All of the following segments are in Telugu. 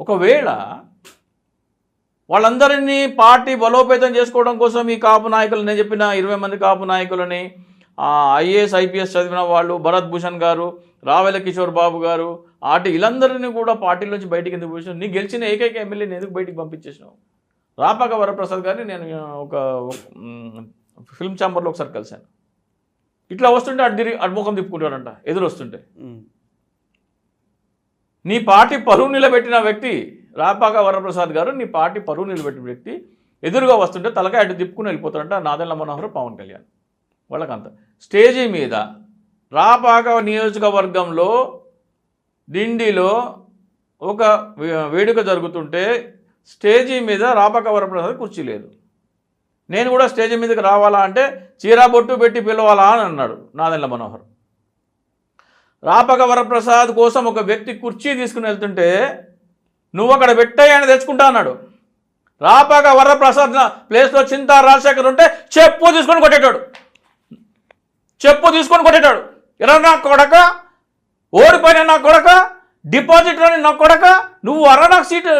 ఒకవేళ వాళ్ళందరినీ పార్టీ బలోపేతం చేసుకోవడం కోసం ఈ కాపు నాయకులు నేను చెప్పిన ఇరవై మంది కాపు నాయకులని ఐఏఎస్ ఐపీఎస్ చదివిన వాళ్ళు భరత్ భూషణ్ గారు రావెల కిషోర్ బాబు గారు ఆటి వీళ్ళందరినీ కూడా పార్టీలోంచి బయటికి ఎందుకు పంపించావు నీ గెలిచిన ఏకైక ఎమ్మెల్యేని ఎందుకు బయటికి పంపించేసినావు? రాపాక వరప్రసాద్ గారిని నేను ఒక ఫిల్మ్ ఛాంబర్లో ఒకసారి కలిశాను. ఇట్లా వస్తుంటే అటు అడ్ముఖం ముఖం తిప్పుకుంటాడంట ఎదురు వస్తుంటే. నీ పార్టీ పరువు నిలబెట్టిన వ్యక్తి రాపాక వరప్రసాద్ గారు నీ పార్టీ పరువు నిలబెట్టిన వ్యక్తి ఎదురుగా వస్తుంటే తలకాయ అటు తిప్పుకుని వెళ్ళిపోతారంట నాదెళ్ళ మనోహర్ పవన్ కళ్యాణ్. వాళ్ళకంత. స్టేజీ మీద రాపాక నియోజకవర్గంలో డిండిలో ఒక వేడుక జరుగుతుంటే స్టేజీ మీద రాపాక వరప్రసాద్ కుర్చీ లేదు. నేను కూడా స్టేజీ మీదకి రావాలా అంటే చీరా బొట్టు పెట్టి పిలవాలా అని అన్నాడు నాదెళ్ళ మనోహర్. రాపక వరప్రసాద్ కోసం ఒక వ్యక్తి కుర్చీ తీసుకుని వెళ్తుంటే నువ్వు అక్కడ పెట్టాయి అని తెచ్చుకుంటా అన్నాడు. రాపక వరప్రసాద్ ప్లేస్లో చింతా రాజశేఖర్ ఉంటే చెప్పు తీసుకొని కొట్టేటాడు. చెప్పు తీసుకొని కొట్టేటాడు. ఎరా నా కొడక? ఓడిపోయిన నా కొడక? డిపాజిట్ రాని నా కొడక? నువ్వు అర నాకు సీటు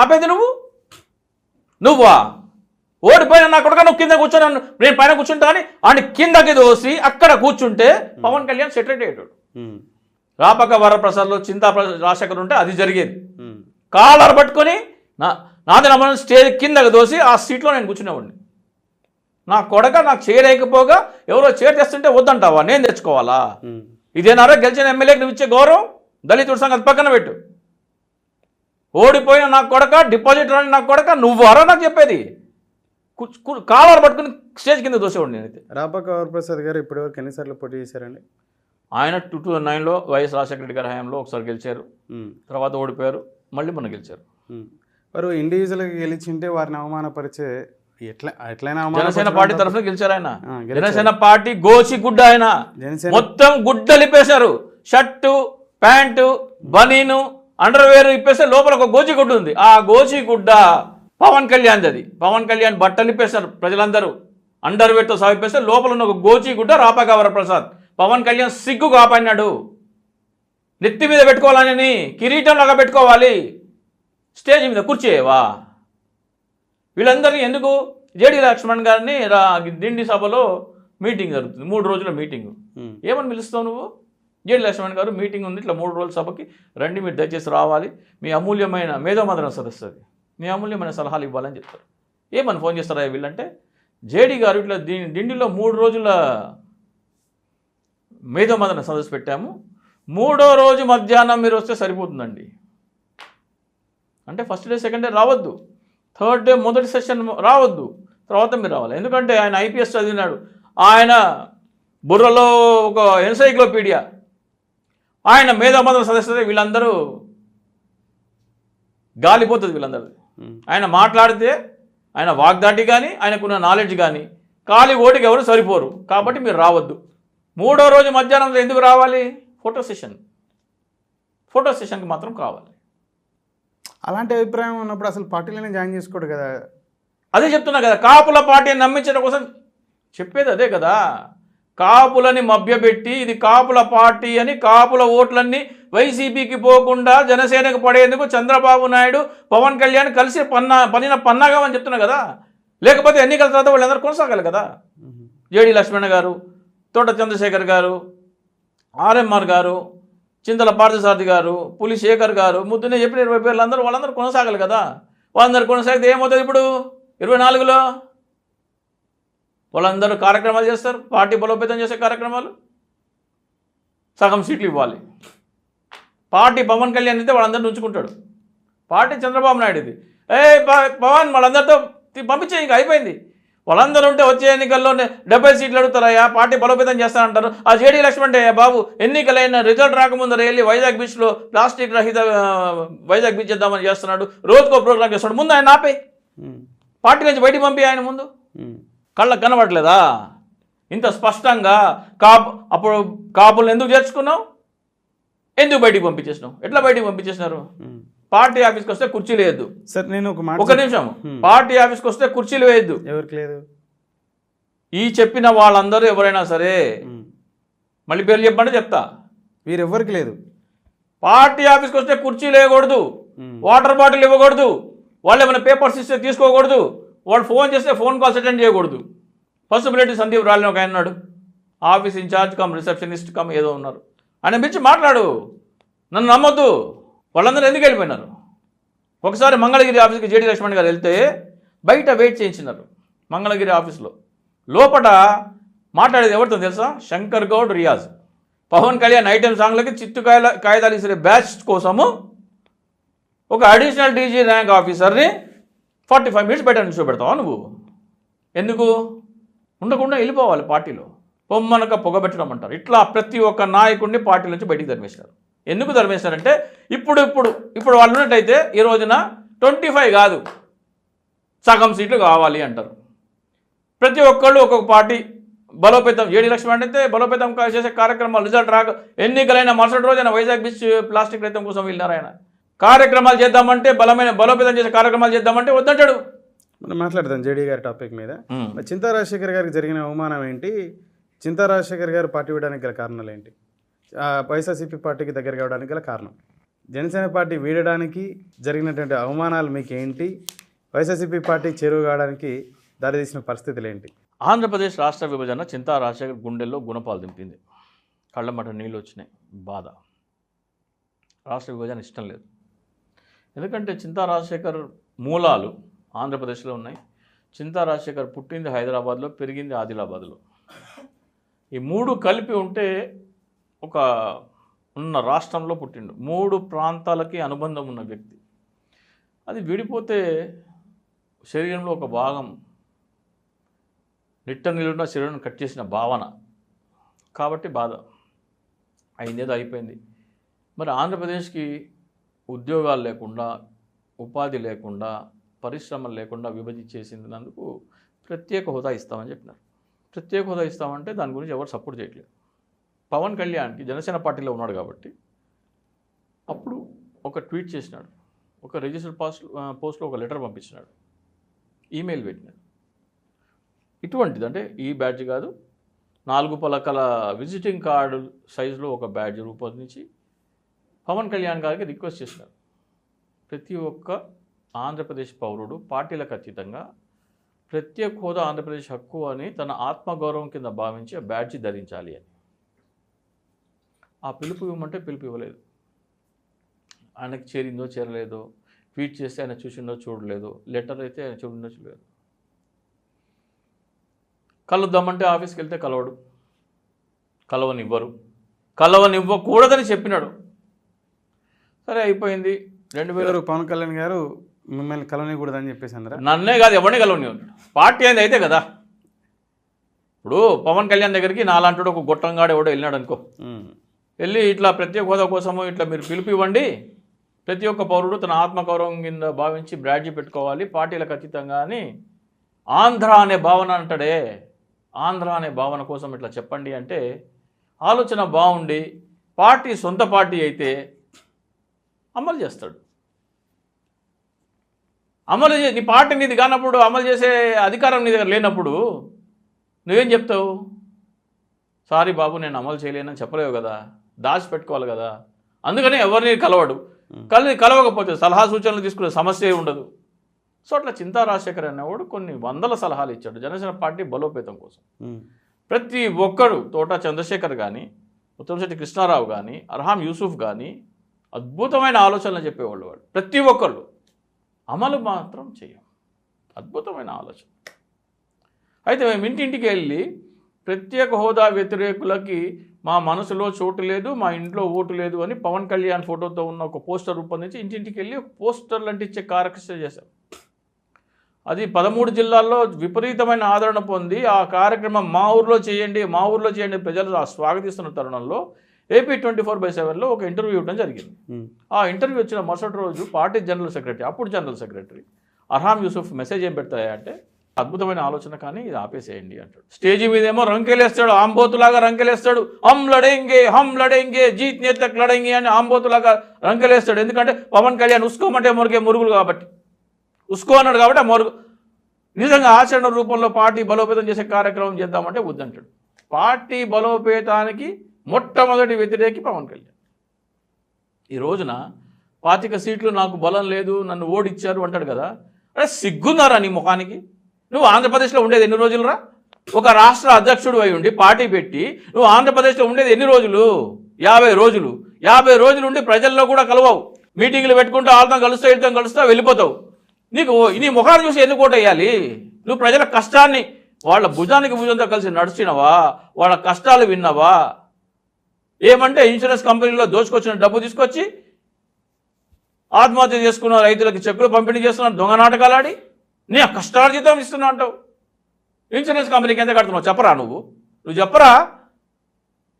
ఆపేది నువ్వు? నువ్వా? ఓడిపోయిన నా కొడుక నువ్వు కింద కూర్చొని నేను పైన కూర్చుంటా అని ఆయన కిందకి దోసి అక్కడ కూర్చుంటే పవన్ కళ్యాణ్ సెటిల్ అయ్యాడు. రాపక వరప్రసాద్లో చింతా రాజశేఖర్ ఉంటే అది జరిగేది. కాలర్ పట్టుకొని నా నాది నమ్మని స్టేజ్ కిందకి దోసి ఆ సీట్లో నేను కూర్చునేవాడిని. నా కొడక నాకు చేయలేకపోగా ఎవరో చేర్ తెస్తుంటే వద్దంటావా? నేను తెచ్చుకోవాలా. ఇదేనారా గెలిచిన ఎమ్మెల్యేకి నువ్వు ఇచ్చే గౌరవం? దళితుడి సంగతి పక్కన పెట్టు. ఓడిపోయిన నా కొడక డిపాజిట్ రాని నా కొడక నువ్వు అరా నాకు చెప్పేది? కాలర్ పట్టుకుని స్టేజ్ కింద దోసేవాడు నేనైతే. రాపాక వరప్రసాద్ గారు ఇప్పటివరకు ఎన్నిసార్లు పోటీ చేశారండి? ఆయన టూ టూ నైన్లో వైఎస్ రాజశేఖర రెడ్డి గారి హయాంలో ఒకసారి గెలిచారు. తర్వాత ఓడిపోయారు. మళ్ళీ మొన్న గెలిచారు. వారు ఇండివిజువల్గా గెలిచింటే వారిని అవమానపరిచే ఎట్లా ఎట్లయినా జనసేన పార్టీ తరఫున గెలిచారు ఆయన. జనసేన పార్టీ గోచి గుడ్డ ఆయన. మొత్తం గుడ్డలు ఇప్పేశారు షర్టు ప్యాంటు బనీను అండర్వేర్ ఇప్పేస్తే లోపల ఒక గోచి గుడ్డ ఉంది. ఆ గోచి గుడ్డ పవన్ కళ్యాణ్ అది. పవన్ కళ్యాణ్ బట్టలు ఇప్పేశారు ప్రజలందరూ. అండర్వేర్తో సహా ఇప్పేస్తే లోపల ఉన్న ఒక గోచి గుడ్డ రాపాక వరప్రసాద్ పవన్ కళ్యాణ్ సిగ్గు కాపాడినాడు నెత్తి మీద పెట్టుకోవాలని కిరీటంలాగా పెట్టుకోవాలి. స్టేజ్ మీద కూర్చేయవా వీళ్ళందరినీ ఎందుకు? జేడి లక్ష్మణ్ గారిని రా దిండి సభలో మీటింగ్ జరుగుతుంది. మూడు రోజుల మీటింగ్. ఏమని పిలుస్తావు నువ్వు? జేడి లక్ష్మణ్ గారు మీటింగ్ ఉంది ఇట్లా మూడు రోజుల సభకి రండి మీరు దయచేసి రావాలి. మీ అమూల్యమైన మేధోమదన సదస్సు అది. మీ అమూల్యమైన సలహాలు ఇవ్వాలని చెప్తారు. ఏమని ఫోన్ చేస్తారా వీళ్ళంటే జేడీ గారు ఇట్లా దీని దిండిలో మూడు రోజుల మేధోమదన సదస్సు పెట్టాము. మూడో రోజు మధ్యాహ్నం మీరు వస్తే సరిపోతుందండి. అంటే ఫస్ట్ డే సెకండ్ డే రావద్దు. థర్డ్ డే మొదటి సెషన్ రావద్దు. తర్వాత మీరు రావాలి. ఎందుకంటే ఆయన ఐపీఎస్ చదివినాడు. ఆయన బుర్రలో ఒక ఎన్సైక్లోపీడియా. ఆయన మేధామదన సదస్సు వీళ్ళందరూ గాలిపోతుంది వీళ్ళందరూ ఆయన మాట్లాడితే ఆయన వాగ్దాటి కానీ ఆయనకున్న నాలెడ్జ్ కానీ ఖాళీ ఓటికి ఎవరు సరిపోరు. కాబట్టి మీరు రావద్దు. మూడో రోజు మధ్యాహ్నంలో ఎందుకు రావాలి? ఫోటో సెషన్ ఫోటో సెషన్కి మాత్రం కావాలి. అలాంటి అభిప్రాయం ఉన్నప్పుడు అసలు పార్టీలోనే జాయిన్ చేసుకోడు కదా. అదే చెప్తున్నా కదా కాపుల పార్టీని నమ్మించడం కోసం చెప్పేది అదే కదా. కాపులని మభ్యపెట్టి ఇది కాపుల పార్టీ అని కాపుల ఓట్లన్నీ వైసీపీకి పోకుండా జనసేనకు పడేందుకు చంద్రబాబు నాయుడు పవన్ కళ్యాణ్ కలిసి పన్నా పనిన పన్నాగామని చెప్తున్నా కదా. లేకపోతే ఎన్నికల తర్వాత వాళ్ళందరూ కొనసాగాలి కదా. జేడి లక్ష్మణ గారు తోట చంద్రశేఖర్ గారు ఆర్ఎంఆర్ గారు చింతల పార్థసారథి గారు పులి శేఖర్ గారు ముద్దునే చెప్పిన ఇరవై పేర్లు అందరూ వాళ్ళందరూ కొనసాగాలి కదా. వాళ్ళందరూ కొనసాగితే ఏమవుతుంది ఇప్పుడు? ఇరవై నాలుగులో వాళ్ళందరూ కార్యక్రమాలు చేస్తారు పార్టీ బలోపేతం చేసే కార్యక్రమాలు. సగం సీట్లు ఇవ్వాలి. పార్టీ పవన్ కళ్యాణ్ అయితే వాళ్ళందరిని ఉంచుకుంటాడు. పార్టీ చంద్రబాబు నాయుడు ఇది ఏ పవన్ వాళ్ళందరితో పంపించే ఇంకా అయిపోయింది. వాళ్ళందరూ ఉంటే వచ్చే ఎన్నికల్లో డెబ్బై సీట్లు అడుగుతారయ్యా పార్టీ బలోపేతం చేస్తానంటారు. ఆ జేడీ లక్ష్మణ్ అంటే బాబు ఎన్నికలైన రిజల్ట్ రాకముందర వెళ్ళి వైజాగ్ బీచ్లో ప్లాస్టిక్ రహిత వైజాగ్ బీచ్ చేద్దామని చేస్తున్నాడు. రోజుకో ప్రోగ్రామ్ చేస్తున్నాడు. ముందు ఆయన ఆపే. పార్టీ నుంచి బయటికి పంపి ఆయన ముందు. కళ్ళకు కనబడలేదా? ఇంత స్పష్టంగా కాపు అప్పుడు కాపులను ఎందుకు చేర్చుకున్నావు? ఎందుకు బయటికి పంపించేసినావు? ఎట్లా బయటికి పంపించేసినారు. పార్టీ ఆఫీస్కి వస్తే కుర్చీలు వేయద్దు సార్ నేను ఒక మాట ఒక నిమిషం. పార్టీ ఆఫీస్కి వస్తే కుర్చీలు వేయద్దు ఎవరికి లేదు? ఈ చెప్పిన వాళ్ళందరూ ఎవరైనా సరే. మళ్ళీ పేర్లు చెప్పండి చెప్తా. వీరెవ్వరికి లేదు. పార్టీ ఆఫీస్కి వస్తే కుర్చీలు వేయకూడదు వాటర్ బాటిల్ ఇవ్వకూడదు. వాళ్ళు ఏమైనా పేపర్స్ ఇస్తే తీసుకోకూడదు. వాళ్ళు ఫోన్ చేస్తే ఫోన్ కాల్స్ అటెండ్ చేయకూడదు. పసిబిలిటీ సందీప్ రాలిన ఒక ఆయన ఉన్నాడు. Office incharge cum receptionist cum ఏదో ఉన్నారు. ఆయన పిలిచి మాట్లాడు. నన్ను నమ్మొద్దు. వాళ్ళందరూ ఎందుకు వెళ్ళిపోయినారు? ఒకసారి మంగళగిరి ఆఫీస్కి జేడి లక్ష్మణ్ గారు వెళ్తే బయట వెయిట్ చేయించినారు మంగళగిరి ఆఫీస్లో. లోపల మాట్లాడేది ఎవరితో తెలుసా? శంకర్ గౌడ్ రియాజ్. పవన్ కళ్యాణ్ ఐటెం సాంగ్లకి చిత్తు కాయల కాగితాలు ఇసే బ్యాచ్ కోసము ఒక అడిషనల్ డీజీ ర్యాంక్ ఆఫీసర్ని ఫార్టీ ఫైవ్ మినిట్స్ బయట నిల్చోబెడతావా నువ్వు? ఎందుకు? ఉండకుండా వెళ్ళిపోవాలి పార్టీలో. పొమ్మనక పొగబెట్టడం అంటారు ఇట్లా ప్రతి ఒక్క నాయకుడిని పార్టీ నుంచి బయటికి తరిమేశారు. ఎందుకు తరిమేశారంటే ఇప్పుడు ఇప్పుడు ఇప్పుడు వాళ్ళు ఉన్నట్టయితే ఈ రోజున ట్వంటీ ఫైవ్ కాదు సగం సీట్లు కావాలి అంటారు. ప్రతి ఒక్కళ్ళు ఒక్కొక్క పార్టీ బలోపేతం ఏడు లక్ష్మణ్ అయితే బలోపేతం చేసే కార్యక్రమాలు రిజల్ట్ రాక ఎన్నికలైన మరుసటి రోజు ఆయన వైజాగ్ బీచ్ ప్లాస్టిక్ రైతం కోసం వెళ్ళినారు ఆయన కార్యక్రమాలు చేద్దామంటే బలమైన బలోపేతం చేసే కార్యక్రమాలు చేద్దామంటే వద్దంటాడు. మనం మాట్లాడదాం జేడీ గారి టాపిక్ మీద. చింతా రాజశేఖర్ గారికి జరిగిన అవమానం ఏంటి? చింతా రాజశేఖర్ గారు పార్టీ విడడానికి గల కారణాలు ఏంటి ఆ, వైఎస్ఆర్సీపీ పార్టీకి దగ్గర కావడానికి గల కారణం? జనసేన పార్టీ వీడడానికి జరిగినటువంటి అవమానాలు మీకు ఏంటి వైఎస్ఆర్సీపీ పార్టీ చేరువ కావడానికి దారితీసిన పరిస్థితులు ఏంటి ఆంధ్రప్రదేశ్ రాష్ట్ర విభజన చింతా రాజశేఖర్ గుండెల్లో గుణపాలు దింపింది. కళ్ళమట నీళ్ళు వచ్చినాయి. బాధ. రాష్ట్ర విభజన ఇష్టం లేదు. ఎందుకంటే చింతా రాజశేఖర్ మూలాలు ఆంధ్రప్రదేశ్లో ఉన్నాయి. చింతా రాజశేఖర్ పుట్టింది హైదరాబాద్లో పెరిగింది ఆదిలాబాద్లో. ఈ మూడు కలిపి ఉంటే ఒక ఉన్న రాష్ట్రంలో పుట్టిండు. మూడు ప్రాంతాలకి అనుబంధం ఉన్న వ్యక్తి. అది విడిపోతే శరీరంలో ఒక భాగం నిట్ట నిలున్న శరీరం కట్ చేసిన భావన. కాబట్టి బాధ. అయిందేదో అయిపోయింది. మరి ఆంధ్రప్రదేశ్కి ఉద్యోగాలు లేకుండా ఉపాధి లేకుండా పరిశ్రమలు లేకుండా విభజించేసినందుకు ప్రత్యేక హోదా ఇస్తామని చెప్పినారు. ప్రత్యేక హోదా ఇస్తామంటే దాని గురించి ఎవరు సపోర్ట్ చేయట్లేదు. పవన్ కళ్యాణ్కి జనసేన పార్టీలో ఉన్నాడు కాబట్టి అప్పుడు ఒక ట్వీట్ చేసినాడు. ఒక రిజిస్టర్ పోస్ట్ పోస్ట్లో ఒక లెటర్ పంపించినాడు. ఈమెయిల్ పెట్టినాడు. ఇటువంటిది అంటే ఈ బ్యాడ్జ్ కాదు నాలుగు పలకల విజిటింగ్ కార్డు సైజులో ఒక బ్యాడ్జ్ రూపొందించి పవన్ కళ్యాణ్ గారికి రిక్వెస్ట్ చేసినారు ప్రతి ఒక్క ఆంధ్రప్రదేశ్ పౌరుడు పార్టీలకు అతీతంగా ప్రత్యేక హోదా ఆంధ్రప్రదేశ్ హక్కు అని తన ఆత్మగౌరవం కింద భావించి ఆ బ్యాడ్జీ ధరించాలి అని. ఆ పిలుపు ఇవ్వమంటే పిలుపు ఇవ్వలేదు. ఆయనకి చేరిందో చేరలేదో ట్వీట్ చేస్తే ఆయన చూసిందో చూడలేదు లెటర్ అయితే ఆయన చూడిందో చూడలేదు. కలుద్దామంటే ఆఫీస్కి వెళ్తే కలవడు కలవనివ్వరు కలవనివ్వకూడదని చెప్పినాడు. సరే అయిపోయింది. రెండు వేల పవన్ కళ్యాణ్ గారు మిమ్మల్ని కలవనీయకూడదని చెప్పేసి అన్నారా? నన్నే కాదు ఎవరిని కలవని పార్టీ అనేది అయితే కదా. ఇప్పుడు పవన్ కళ్యాణ్ దగ్గరికి నాలాంటి ఒక గొట్టంగాడు ఎవడో వెళ్ళినాడు అనుకో. వెళ్ళి ఇట్లా ప్రత్యేక హోదా కోసము ఇట్లా మీరు పిలుపు ఇవ్వండి ప్రతి ఒక్క పౌరుడు తన ఆత్మగౌరవం కింద భావించి బ్రాడ్జీ పెట్టుకోవాలి. పార్టీలకు అతీతంగా అని ఆంధ్ర అనే భావన అంటాడే. ఆంధ్ర అనే భావన కోసం ఇట్లా చెప్పండి అంటే ఆలోచన బాగుండి పార్టీ సొంత పార్టీ అయితే అమలు చేస్తాడు. అమలు నీ పార్టీ నీది కానప్పుడు అమలు చేసే అధికారం నీ దగ్గర లేనప్పుడు నువ్వేం చెప్తావు? సారీ బాబు నేను అమలు చేయలేనని చెప్పలేవు కదా. దాచి పెట్టుకోవాలి కదా. అందుకని ఎవరిని కలవడు. కలి కలవకపోతే సలహా సూచనలు తీసుకునే సమస్య ఉండదు. సో అట్లా చింతా రాజశేఖర్ అనేవాడు కొన్ని వందల సలహాలు ఇచ్చాడు. జనసేన పార్టీ బలోపేతం కోసం. ప్రతి ఒక్కరు తోట చంద్రశేఖర్ కానీ ఉత్తమశెట్టి కృష్ణారావు కానీ అర్హాం యూసుఫ్ కానీ అద్భుతమైన ఆలోచనలు చెప్పేవాళ్ళు వాళ్ళు ప్రతి ఒక్కళ్ళు. అమలు మాత్రం చేయం. అద్భుతమైన ఆలోచన. అయితే మేము ఇంటింటికి వెళ్ళి ప్రత్యేక హోదా వ్యతిరేకులకి మా మనసులో చోటు లేదు మా ఇంట్లో ఓటు లేదు అని పవన్ కళ్యాణ్ ఫోటోతో ఉన్న ఒక పోస్టర్ రూపొందించి ఇంటింటికి వెళ్ళి ఒక పోస్టర్లు అంటించే కార్యక్రమం చేశాం. అది పదమూడు జిల్లాల్లో విపరీతమైన ఆదరణ పొంది ఆ కార్యక్రమం మా ఊర్లో చేయండి మా ఊర్లో చేయండి ప్రజలు ఆ స్వాగతిస్తున్న తరుణంలో ఏపీ ట్వంటీ ఫోర్ బై సెవెన్లో ఒక ఇంటర్వ్యూ ఇవ్వడం జరిగింది. ఉమ్. ఆ ఇంటర్వ్యూ వచ్చిన మరుసటి రోజు పార్టీ జనరల్ సెక్రటరీ అప్పుడు general secretary Arham Yusuf message ఏం పెడతాయంటే అద్భుతమైన ఆలోచన కానీ ఇది ఆపేసేయండి అంటాడు. స్టేజీ మీద ఏమో రంకెలేస్తాడు ఆంబోతులాగా రంకెలేస్తాడు. హమ్ లడేంగే హమ్ లడేంగే జీత్ నేతక్ లడేంగే అని ఆంబోతులాగా రంకెలేస్తాడు. ఎందుకంటే పవన్ కళ్యాణ్ ఉసుకోమంటే మురిగే మురుగులు కాబట్టి. ఉస్కో అన్నాడు కాబట్టి ఆ మొరుగు. నిజంగా ఆచరణ రూపంలో పార్టీ బలోపేతం చేసే కార్యక్రమం చేద్దామంటే వద్దంటాడు. పార్టీ బలోపేతానికి మొట్టమొదటి వ్యతిరేకి పవన్ కళ్యాణ్. ఈ రోజున పాతిక సీట్లు నాకు బలం లేదు నన్ను ఓడిచ్చారు అంటాడు కదా. అరే సిగ్గున్నారా నీ ముఖానికి? నువ్వు ఆంధ్రప్రదేశ్లో ఉండేది ఎన్ని రోజులురా? ఒక రాష్ట్ర అధ్యక్షుడు అయి ఉండి పార్టీ పెట్టి నువ్వు ఆంధ్రప్రదేశ్లో ఉండేది ఎన్ని రోజులు? యాభై రోజులు. యాభై రోజులు ఉండి ప్రజల్లో కూడా కలవవు. మీటింగ్లు పెట్టుకుంటూ వాళ్ళతో కలుస్తా వీళ్ళతో కలుస్తా వెళ్ళిపోతావు. నీకు నీ ముఖాన్ని చూసి ఎందుకు ఓటు నువ్వు ప్రజల కష్టాన్ని వాళ్ళ భుజానికి భుజంతో కలిసి నడిచినవా? వాళ్ళ కష్టాలు విన్నావా? ఏమంటే ఇన్సూరెన్స్ కంపెనీలో దోచుకొచ్చిన డబ్బు తీసుకొచ్చి ఆత్మహత్య చేసుకున్న రైతులకు చెక్కులు పంపిణీ చేస్తున్న దొంగ నాటకాలు ఆడి. నీ కష్టార్జితం ఇస్తున్నా అంటావు. ఇన్సూరెన్స్ కంపెనీకి ఎంత కడుతున్నావు? చెప్పరా నువ్వు? నువ్వు చెప్పరా?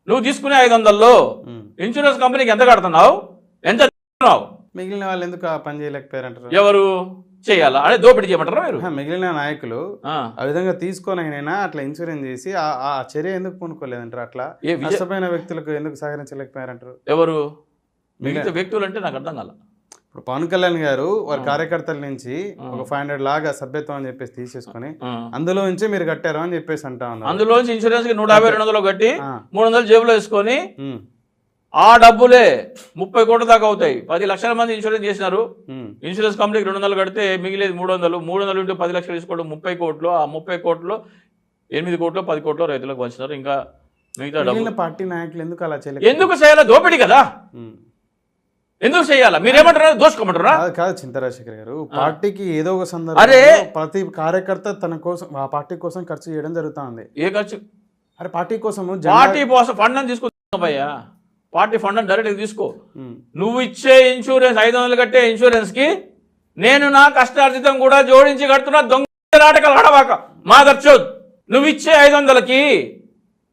నువ్వు తీసుకునే ఐదు వందల్లో. ఇన్సూరెన్స్ కంపెనీకి ఎంత కడుతున్నావు? ఎంత మిగిలిన వాళ్ళు ఎందుకు పని చేయలేకపోయారంటారు? ఎవరు? చేయాలా? అదే దోపిడీ చేయమంటారా మీరు? మిగిలిన నాయకులు ఆ. విధంగా తీసుకొని అయినా అట్లా ఇన్సూరెన్స్ చేసి ఆ- చర్య ఎందుకు పూనుకోలేదంటారు? అట్లా నష్టపోయిన వ్యక్తులకు ఎందుకు సహకరించలేకపోయారంటారు? ఎవరు? మిగతా వ్యక్తులు అంటే నాకు అర్థం కాల. ఇప్పుడు పవన్ కళ్యాణ్ గారు వారి కార్యకర్తల నుంచి ఒక ఫైవ్ హండ్రెడ్ లాగా సభ్యత్వం అని చెప్పేసి తీసేసుకొని. అందులో నుంచి మీరు కట్టారు అని చెప్పేసి అంటా ఉన్నారు. అందులోంచి ఇన్సూరెన్స్కి నూట యాభై రెండు వందలు కట్టి. మూడు వందలు జేబులో వేసుకొని ఆ డబ్బులే ముప్పై కోట్ల దాకా అవుతాయి. పది లక్షల మంది ఇన్సూరెన్స్ చేసినారు. ఇన్సూరెన్స్ కంపెనీకి రెండు వందలు కడితే మిగిలేదు మూడు వందలు. మూడు వందలు ఉంటే పది లక్షలు తీసుకోవడం ముప్పై కోట్లు. ఆ ముప్పై కోట్లు ఎనిమిది కోట్లు పది కోట్లు రైతులకు పంచుతారు ఇంకా మిగతా డబ్బు మిగిలిన పార్టీ నాయకులు ఎందుకు అలా చేయలేదు ఎందుకు చేయాలా? దోపిడీ కదా. ఎందుకు చేయాలా? మీరేమంటారా దోచుకోమంటారా కాదు చింతరాజశేఖర్ గారు. పార్టీకి ఏదో ఒక అరే! సందర్భంలో ప్రతి కార్యకర్త తన కోసం ఆ పార్టీ కోసం ఖర్చు చేయడం జరుగుతా ఉంది. ఏ ఖర్చు? అరే పార్టీ కోసం పార్టీ కోసం ఫండ్ అని తీసుకుంటున్నావు భయ్యా. పార్టీ ఫండ్ అని డైరెక్ట్ తీసుకో నువ్వు ఇచ్చే ఇన్సూరెన్స్ ఐదు వందలు కట్టే ఇన్సూరెన్స్కి నేను నా కష్టార్జితం కూడా జోడించి కడుతున్నా దొంగ నాటకాలు ఆడవాక. మాదర్చోద్ నువ్వు ఇచ్చే ఐదు వందలకి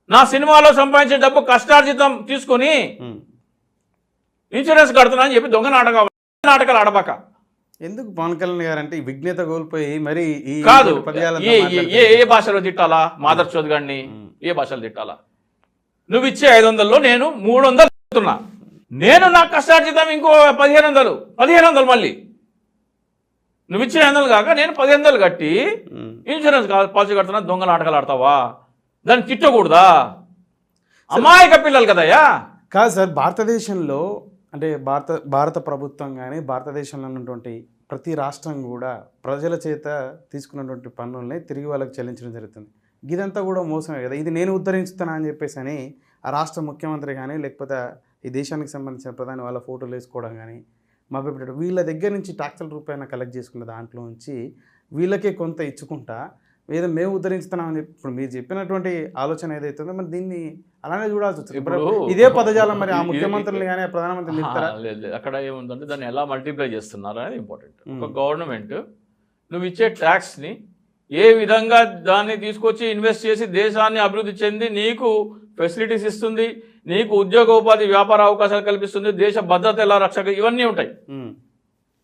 నా సినిమాలో సంపాదించిన డబ్బు కష్టార్జితం తీసుకుని. ఇన్సూరెన్స్ కడుతున్నా అని చెప్పి దొంగ నాటక నాటకాలు ఆడబాక ఎందుకు పవన్ కళ్యాణ్ గారు అంటే విఘ్నత కోల్పోయి మరి కాదు ఏ భాషలో తిట్టాలా మాదర్చోద్ గారిని? ఏ భాషలో తిట్టాలా? నువ్వు ఇచ్చే ఐదు వందల్లో నేను మూడు వందలు చెప్తున్నా. నేను నా కష్టార్జితం ఇంకో పదిహేను వందలు పదిహేను వందలు మళ్ళీ. నువ్వు ఇచ్చిన ఐదు వందలు కాక నేను పదిహేను వందలు కట్టి. ఇన్సూరెన్స్ పాలసీ కడుతున్నా దొంగ నాటకాలు ఆడతావా? దాన్ని తిట్టకూడదా? అమాయక పిల్లలు కదయ్యా కాదు సార్ భారతదేశంలో అంటే భారత భారత ప్రభుత్వం కానీ భారతదేశంలో ఉన్నటువంటి ప్రతి రాష్ట్రం కూడా ప్రజల చేత తీసుకున్నటువంటి పన్నుల్ని తిరిగి వాళ్ళకి చెల్లించడం జరుగుతుంది. ఇదంతా కూడా మోసమే కదా ఇది నేను ఉద్ధరించుతానా అని చెప్పేసి అని ఆ రాష్ట్ర ముఖ్యమంత్రి కానీ లేకపోతే ఈ దేశానికి సంబంధించిన ప్రధాని వాళ్ళ ఫోటోలు వేసుకోవడం కానీ మభ్యపెట్టడం వీళ్ళ దగ్గర నుంచి ట్యాక్సుల రూపాయన కలెక్ట్ చేసుకున్న దాంట్లో నుంచి వీళ్ళకే కొంత ఇచ్చుకుంటా ఏదో మేము ఉద్ధరించుతున్నామని చెప్పి ఇప్పుడు మీరు చెప్పినటువంటి ఆలోచన ఏదైతే ఉందో మరి దీన్ని అలానే చూడాల్సి ఇప్పుడు- ఇదే పదజాలం మరి ఆ ముఖ్యమంత్రులు కానీ లేదు. అక్కడ ఏముందంటే దాన్ని ఎలా మల్టిప్లై చేస్తున్నారు అనేది ఇంపార్టెంట్. ఒక గవర్నమెంట్ నువ్వు ఇచ్చే ట్యాక్స్ని ఏ విధంగా దాన్ని తీసుకొచ్చి ఇన్వెస్ట్ చేసి దేశాన్ని అభివృద్ధి చెంది నీకు ఫెసిలిటీస్ ఇస్తుంది నీకు ఉద్యోగ ఉపాధి వ్యాపార అవకాశాలు కల్పిస్తుంది దేశ భద్రత ఎలా రక్షక ఇవన్నీ ఉంటాయి.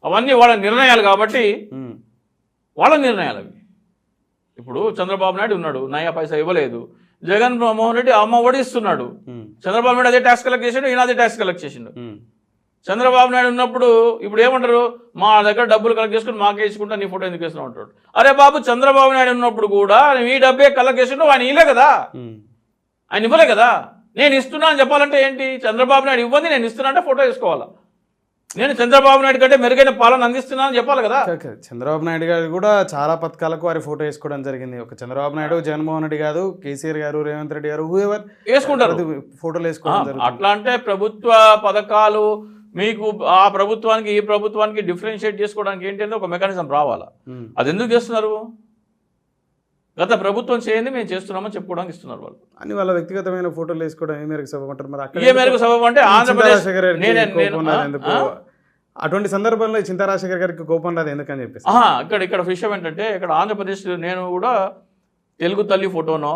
అవన్నీ వాళ్ళ నిర్ణయాలు కాబట్టి వాళ్ళ నిర్ణయాలు అవి. ఇప్పుడు చంద్రబాబు నాయుడు ఉన్నాడు నయా పైసా ఇవ్వలేదు జగన్ మోహన్ రెడ్డి అమ్మ ఉమ్, చంద్రబాబు నాయుడు అదే ట్యాక్స్ కలెక్ట్ చేసిండు ఈయన అదే ట్యాక్స్ కలెక్ట్ చేసిండు. చంద్రబాబు నాయుడు ఉన్నప్పుడు ఇప్పుడు ఏమంటారు? మా దగ్గర డబ్బులు కలెక్ట్ చేసుకుని మాకే ఇచ్చుకుంటా నీ ఫోటో ఎందుకు వేస్తున్నావు అంటాడు. అరే బాబు చంద్రబాబు నాయుడు ఉన్నప్పుడు కూడా ఈ డబ్బే కలెక్ట్ చేసిండు ఆయన ఇలే కదా. ఆయన ఇవ్వలే కదా. నేను ఇస్తున్నా అని చెప్పాలంటే ఏంటి? చంద్రబాబు నాయుడు ఇవ్వండి నేను ఇస్తున్నా అంటే ఫోటో వేసుకోవాలా? నేను చంద్రబాబు నాయుడు కంటే మెరుగైన పాలన అందిస్తున్నా అని చెప్పాలి కదా. చంద్రబాబు నాయుడు గారు కూడా చాలా పథకాలకు వారి ఫోటో వేసుకోవడం జరిగింది. ఒక చంద్రబాబు నాయుడు జగన్మోహన్ రెడ్డి గారు కేసీఆర్ గారు రేవంత్ రెడ్డి గారు ఎవరు వేసుకుంటారు. ఫోటోలు వేసుకోవడం అట్లా అంటే ప్రభుత్వ పథకాలు మీకు ఆ ప్రభుత్వానికి ఈ ప్రభుత్వానికి డిఫరెన్షియేట్ చేసుకోవడానికి ఏంటంటే ఒక మెకానిజం రావాలా? ఉమ్, అది ఎందుకు చేస్తున్నారు? గత ప్రభుత్వం చేయండి మేము చేస్తున్నామని చెప్పుకోవడానికి ఇస్తున్నారు వాళ్ళు. అని వాళ్ళ వ్యక్తిగతమైన ఫోటోలు వేసుకోవడం ఏ మేరకు సభమంటారు మరి ఏ మేరకు సబబు అంటే ఆంధ్రప్రదేశ్? అటువంటి సందర్భంలో చింతారాజశేఖర్ గారికి కోపం రాదు ఎందుకని చెప్పేసి. ఇక్కడ ఇక్కడ విషయం ఏంటంటే ఇక్కడ ఆంధ్రప్రదేశ్ నేను కూడా తెలుగు తల్లి ఫోటోనో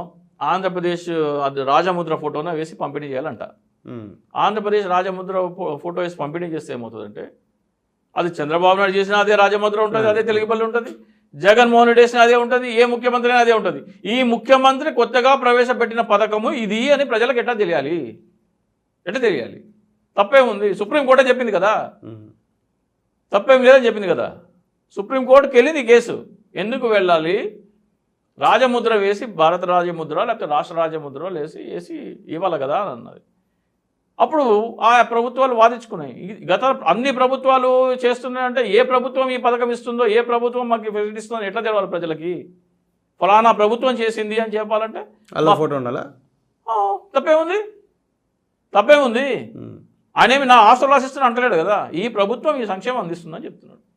ఆంధ్రప్రదేశ్ అది రాజముద్ర ఫోటోనో వేసి పంపిణీ చేయాలంట. ఆంధ్రప్రదేశ్ రాజముద్ర ఫోటో వేసి పంపిణీ చేస్తే ఏమవుతుందంటే అది చంద్రబాబు నాయుడు చేసిన అదే రాజముద్ర ఉంటుంది అదే తెలుగుపల్లి ఉంటుంది జగన్మోహన్ రెడ్డి చేసిన అదే ఉంటుంది ఏ ముఖ్యమంత్రి అయినా అదే ఉంటుంది. ఈ ముఖ్యమంత్రి కొత్తగా ప్రవేశపెట్టిన పథకము ఇది అని ప్రజలకు ఎట్లా తెలియాలి? ఎట్లా తెలియాలి? తప్పేముంది? సుప్రీంకోర్టే చెప్పింది కదా. తప్పేం లేదని చెప్పింది కదా. సుప్రీంకోర్టుకి వెళ్ళింది కేసు. ఎందుకు వెళ్ళాలి? రాజముద్ర వేసి భారత రాజముద్ర లేకపోతే రాష్ట్ర రాజముద్ర వేసి వేసి ఇవ్వాలి కదా అని అన్నది. అప్పుడు ఆ ప్రభుత్వాలు వాదించుకున్నాయి. గత అన్ని ప్రభుత్వాలు చేస్తున్నాయంటే ఏ ప్రభుత్వం ఈ పథకం ఇస్తుందో ఏ ప్రభుత్వం మాకు ఫెసిలిటీ ఇస్తుందో ఎట్లా తెలవాలి ప్రజలకి? ఫలానా ప్రభుత్వం చేసింది అని చెప్పాలంటే అలా ఫోటో ఉండాలా? తప్పేముంది? తప్పేముంది? ఉమ్. ఆయనేమి నా ఆస్తులు రాసిస్తున్నా అంటలేడు కదా? ఈ ప్రభుత్వం ఈ సంక్షేమం అందిస్తుందని చెప్తున్నాడు.